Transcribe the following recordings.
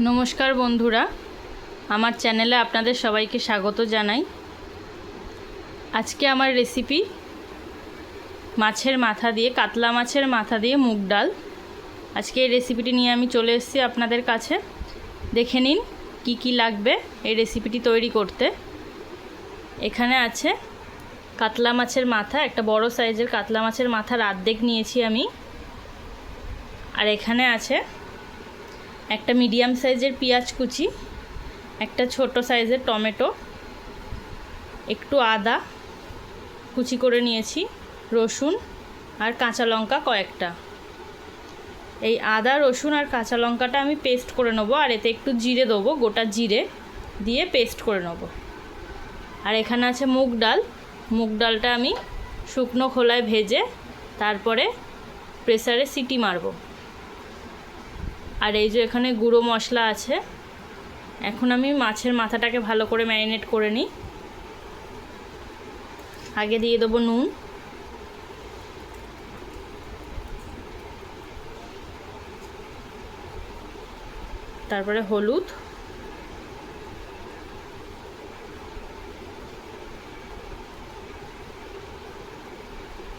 নমস্কার বন্ধুরা, আমার চ্যানেলে আপনাদের সবাইকে স্বাগত জানাই। আজকে আমার রেসিপি মাছের মাথা দিয়ে, কাতলা মাছের মাথা দিয়ে মুগ ডাল। আজকে এই রেসিপিটি নিয়ে আমি চলে এসেছি আপনাদের কাছে। দেখে নিন কি কি লাগবে এই রেসিপিটি তৈরি করতে। এখানে আছে কাতলা মাছের মাথা, একটা বড় সাইজের কাতলা মাছের মাথার আর্ধেক নিয়েছি আমি। আর এখানে আছে একটা মিডিয়াম সাইজের পেঁয়াজ কুচি, একটা ছোট সাইজের টমেটো, একটু আদা কুচি করে নিয়েছি, রসুন আর কাঁচা লঙ্কা কয়েকটা। এই আদা, রসুন আর কাঁচা লঙ্কাটা আমি পেস্ট করে নেব আর এতে একটু জিরে দেবো, গোটা জিরে দিয়ে পেস্ট করে নেব। আর এখানে আছে মুগ ডাল। মুগ ডালটা আমি শুকনো খোলায় ভেজে তারপরে প্রেসারে সিটি মারবো। আর এই যে এখানে গুঁড়ো মশলা আছে, এখন আমি মাছের মাথাটাকে ভালো করে ম্যারিনেট করে নিই। আগে দিয়ে দেবো নুন। তারপরে হলুদ।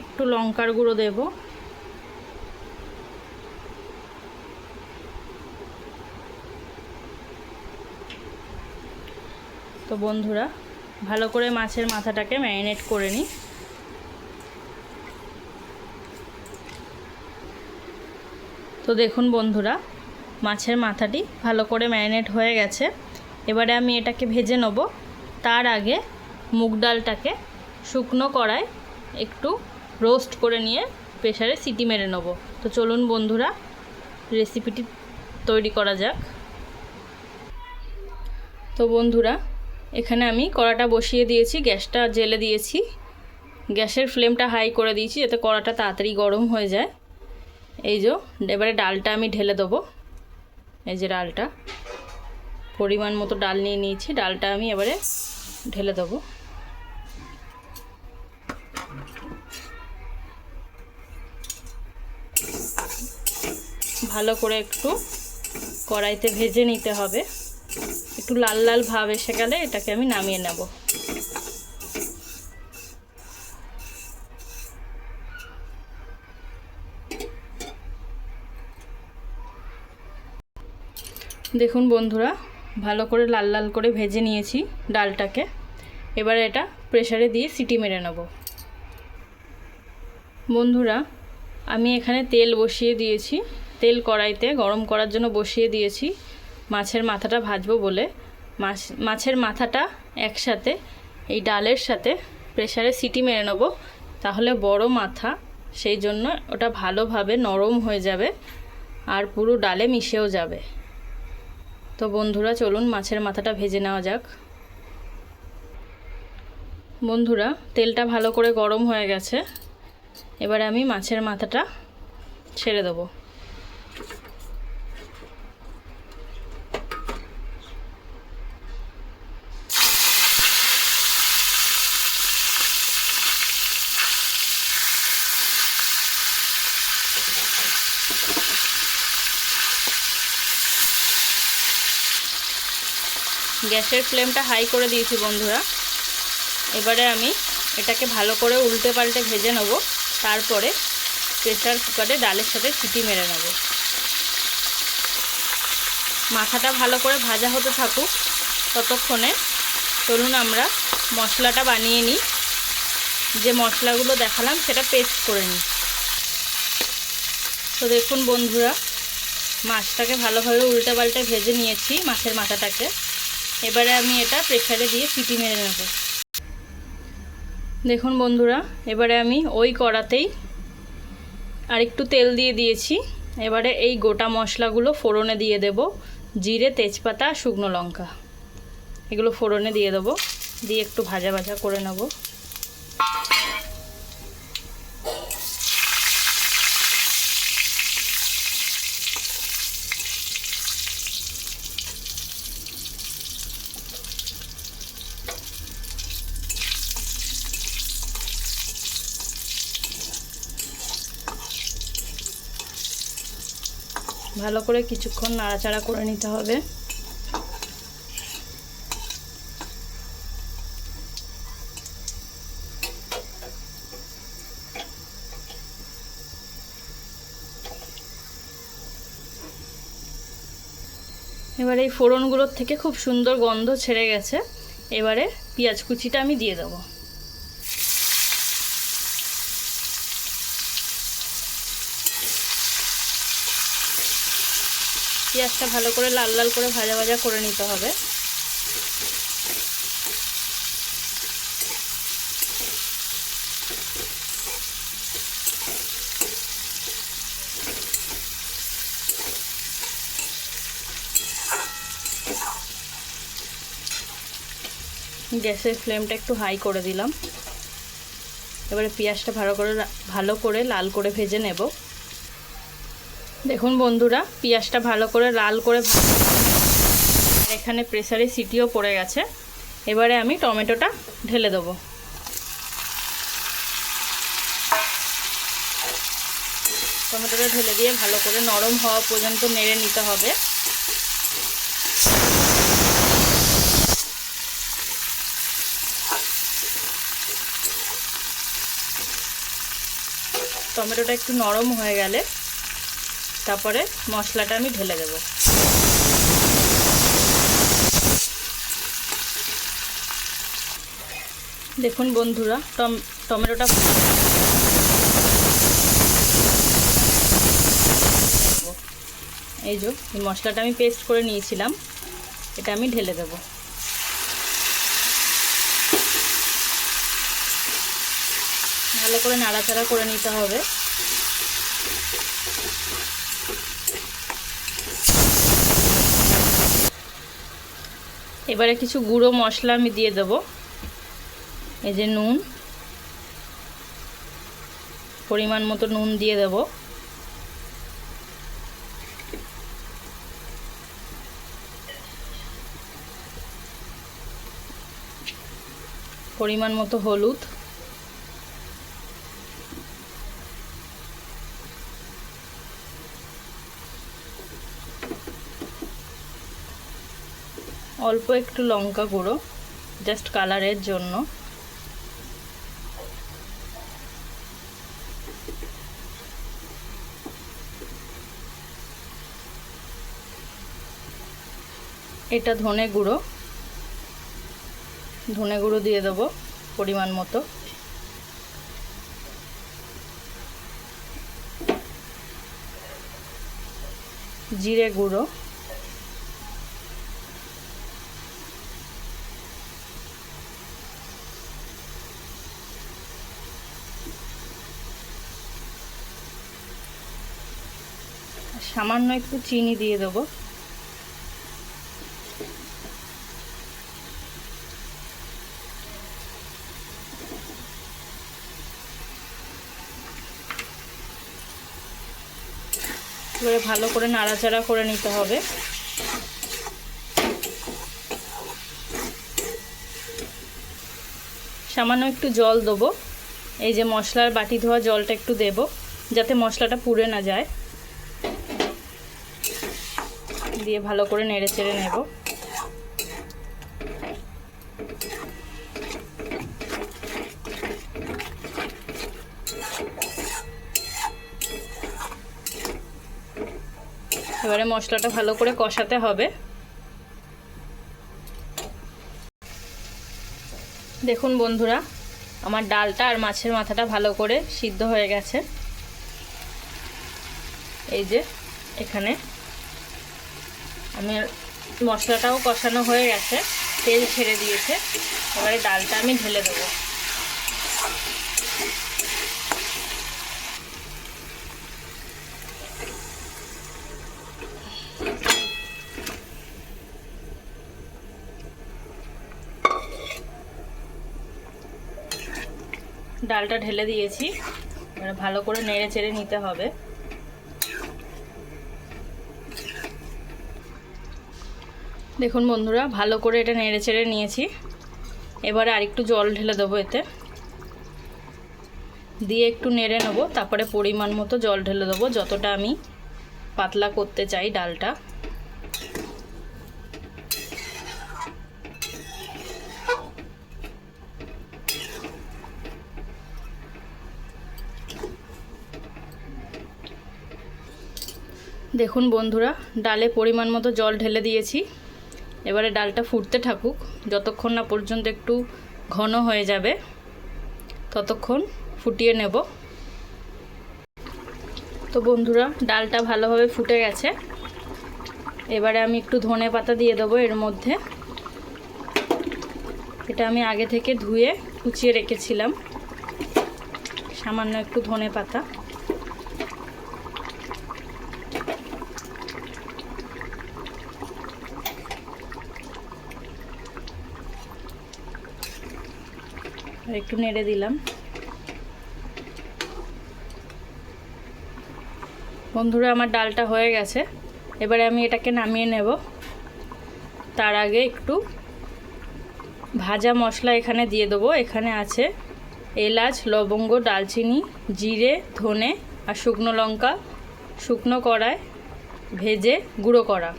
একটু লঙ্কার গুঁড়ো দেবো। তো বন্ধুরা, ভালো করে মাছের মাথাটাকে ম্যারিনেট করে নিই। তো দেখুন বন্ধুরা, মাছের মাথাটি ভালো করে ম্যারিনেট হয়ে গেছে। এবারে আমি এটাকে ভেজে নেব। তার আগে মুগ ডালটাকে শুকনো কড়ায় একটু রোস্ট করে নিয়ে প্রেশারে সিটি মেরে নেব। তো চলুন বন্ধুরা, রেসিপিটি তৈরি করা যাক। তো বন্ধুরা এখানে আমি কড়াটা বসিয়ে দিয়েছি, গ্যাসটা জেলে দিয়েছি। গ্যাসের ফ্লেমটা হাই করে দিয়েছি যাতে কড়াটা তাড়াতাড়ি গরম হয়ে যায়। এই যে, এবারে ডালটা আমি ঢেলে দেবো। এই যে ডালটা, পরিমাণ মতো ডাল নিয়ে নিয়েছি, ডালটা আমি এবারে ঢেলে দেবো। ভালো করে একটু কড়াইতে ভেজে নিতে হবে। একটু লাল লাল ভাব এসে গেলে এটাকে আমি নামিয়ে নেব। দেখুন বন্ধুরা, ভালো করে লাল লাল করে ভেজে নিয়েছি ডালটাকে। এবার এটা প্রেসারে দিয়ে সিটি মেরে নেব। বন্ধুরা, আমি এখানে তেল বসিয়ে দিয়েছি। তেল কড়াইতে গরম করার জন্য বসিয়ে দিয়েছি। মাছের মাথাটা ভাজবো বলে। মাছ, মাছের মাথাটা একসাথে, এই ডালের সাথে প্রেসারে সিটি মেরে নেব। তাহলে বড় মাথা, সেই জন্য ওটা ভালোভাবে নরম হয়ে যাবে আর পুরো ডালে মিশেও যাবে। তো বন্ধুরা, চলুন মাছের মাথাটা ভেজে নেওয়া যাক। বন্ধুরা, তেলটা ভালো করে গরম হয়ে গেছে। এবারে আমি মাছের মাথাটা ছেড়ে দেবো। গ্যাসের ফ্লেমটা হাই করে দিয়েছি বন্ধুরা। এবারে আমি এটাকে ভালো করে উল্টে পাল্টে ভেজে নেব। তারপরে প্রেসার কুকারে ডালের সাথে সিটি মেরে নেব। মাথাটা ভালো করে ভাজা হতে থাকুক। ততক্ষণে চলুন আমরা মশলাটা বানিয়ে নিই। যে মশলাগুলো দেখালাম সেটা পেস্ট করে নিই। তো দেখুন বন্ধুরা, মাছটাকে ভালোভাবে উল্টে পাল্টে ভেজে নিয়েছি মাছের মাথাটাকে। এবারে আমি এটা প্রেশারে দিয়ে সিটি মেরে নেব। দেখুন বন্ধুরা, এবারে আমি ওই কড়াতেই আর একটু তেল দিয়ে দিয়েছি। এবারে এই গোটা মশলাগুলো ফোড়নে দিয়ে দেব, জিরে, তেজপাতা, শুকনো লঙ্কা। এগুলো ফোড়নে দিয়ে দেবো, দিয়ে একটু ভাজা ভাজা করে নেব। ভালো করে কিছুক্ষণ নাড়াচাড়া করে নিতে হবে। এবারে এই ফোড়নগুলোর থেকে খুব সুন্দর গন্ধ ছেড়ে গেছে। এবারে পেঁয়াজ কুচিটা আমি দিয়ে দেবো। পেঁয়াজটা ভালো করে লাল লাল করে ভাজা ভাজা করে নিতে হবে। গ্যাসের ফ্লেমটা একটু হাই করে দিলাম। এবারে পেঁয়াজটা ভালো করে ভালো করে লাল করে ভেজে নেব। দেখুন বন্ধুরা, পেঁয়াজটা ভালো করে লাল করে আর এখানে প্রেসারে সিটিও পড়ে গেছে। এবারে আমি টমেটোটা ঢেলে দেবো। টমেটোটা ঢেলে দিয়ে ভালো করে নরম হওয়া পর্যন্ত নেড়ে নিতে হবে। টমেটোটা একটু নরম হয়ে গেলে তারপরে মশলাটা আমি ঢেলে দেব। দেখুন বন্ধুরা, টম, টমেটোটা এই যে, এই মশলাটা আমি পেস্ট করে নিয়েছিলাম, এটা আমি ঢেলে দেব। ভালো করে নাড়াচাড়া করে নিতে হবে। এবারে কিছু গুঁড়ো মশলা আমি দিয়ে দেবো। এই যে নুন। পরিমাণ মতো নুন দিয়ে দেব। পরিমাণ মতো হলুদ। অল্প একটু লঙ্কা গুঁড়ো জাস্ট কালারের জন্য। এটা ধনে গুঁড়ো। ধনে গুঁড়ো দিয়ে দেবো পরিমাণ মতো। জিরে গুঁড়ো। সামান্য একটু চিনি দিয়ে দেবো। এবারে ভালো করে নাড়াচাড়া করে নিতে হবে। সামান্য একটু জল দেবো। এই যে মশলার বাটি ধোয়া জলটা একটু দেব, যাতে মশলাটা পুড়ে না যায়। দিয়ে ভালো করে নেড়ে চেড়ে নেব। এবারে মশলাটা ভালো করে কষাতে হবে। দেখুন বন্ধুরা, আমার ডালটা আর মাছের মাথাটা ভালো করে সিদ্ধ হয়ে গেছে। এই যে এখানে আমি মশলাটাও কষানো হয়ে গেছে, তেল ছেড়ে দিয়েছে। এবারে ডালটা আমি ঢেলে দেবো। ডালটা ঢেলে দিয়েছি। ভালো করে নেড়ে চেড়ে নিতে হবে। দেখুন বন্ধুরা, ভালো করে এটা নেড়ে চেড়ে নিয়েছি। এবারে আরেকটু জল ঢেলে দেবো এতে। দিয়ে একটু নেড়ে নেব, তারপরে পরিমাণ মতো জল ঢেলে দেবো, যতটা আমি পাতলা করতে চাই ডালটা। দেখুন বন্ধুরা, ডালে পরিমাণ মতো জল ঢেলে দিয়েছি। এবারে ডালটা ফুটতে থাকুক, যতক্ষণ না পর্যন্ত একটু ঘন হয়ে যাবে, ততক্ষণ ফুটিয়ে নেব। তো বন্ধুরা, ডালটা ভালোভাবে ফুটে গেছে। এবারে আমি একটু ধনে পাতা দিয়ে দেবো এর মধ্যে। এটা আমি আগে থেকে ধুয়ে কুচিয়ে রেখেছিলাম। সামান্য একটু ধনে পাতা। একটু নেড়ে দিলাম। বন্ধুরা, আমার ডালটা হয়ে গেছে। এবারে আমি এটাকে নামিয়ে নেব। তার আগে একটু ভাজা মশলা এখানে দিয়ে দেবো। এখানে আছে এলাচ, লবঙ্গ, ডালচিনি, জিরে, ধনে আর শুকনো লঙ্কা। শুকনো কড়ায় ভেজে গুঁড়ো করা।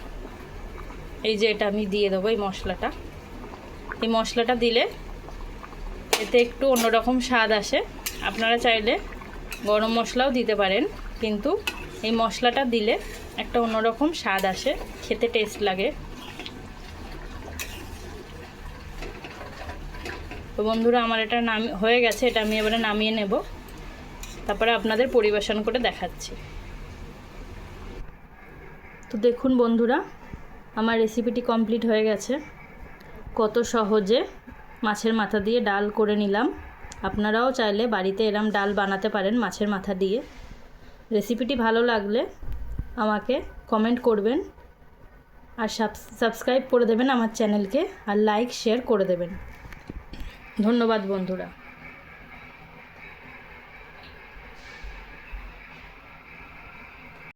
এই যে এটা আমি দিয়ে দেবো এই মশলাটা। এই মশলাটা দিলে এতে একটু অন্যরকম স্বাদ আসে। আপনারা চাইলে গরম মশলাও দিতে পারেন, কিন্তু এই মশলাটা দিলে একটা অন্যরকম স্বাদ আসে, খেতে টেস্ট লাগে। তো বন্ধুরা, আমার এটা নাম হয়ে গেছে, এটা আমি এবারে নামিয়ে নেব। তারপরে আপনাদের পরিবেশন করে দেখাচ্ছি। তো দেখুন বন্ধুরা, আমার রেসিপিটি কমপ্লিট হয়ে গেছে। কত সহজে মাছের মাথা দিয়ে ডাল করে নিলাম। আপনারাও চাইলে বাড়িতে এরম ডাল বানাতে পারেন মাছের মাথা দিয়ে। রেসিপিটি ভালো লাগলে আমাকে কমেন্ট করবেন আর সাবস্ক্রাইব করে দেবেন আমার চ্যানেলকে আর লাইক, শেয়ার করে দেবেন। ধন্যবাদ বন্ধুরা।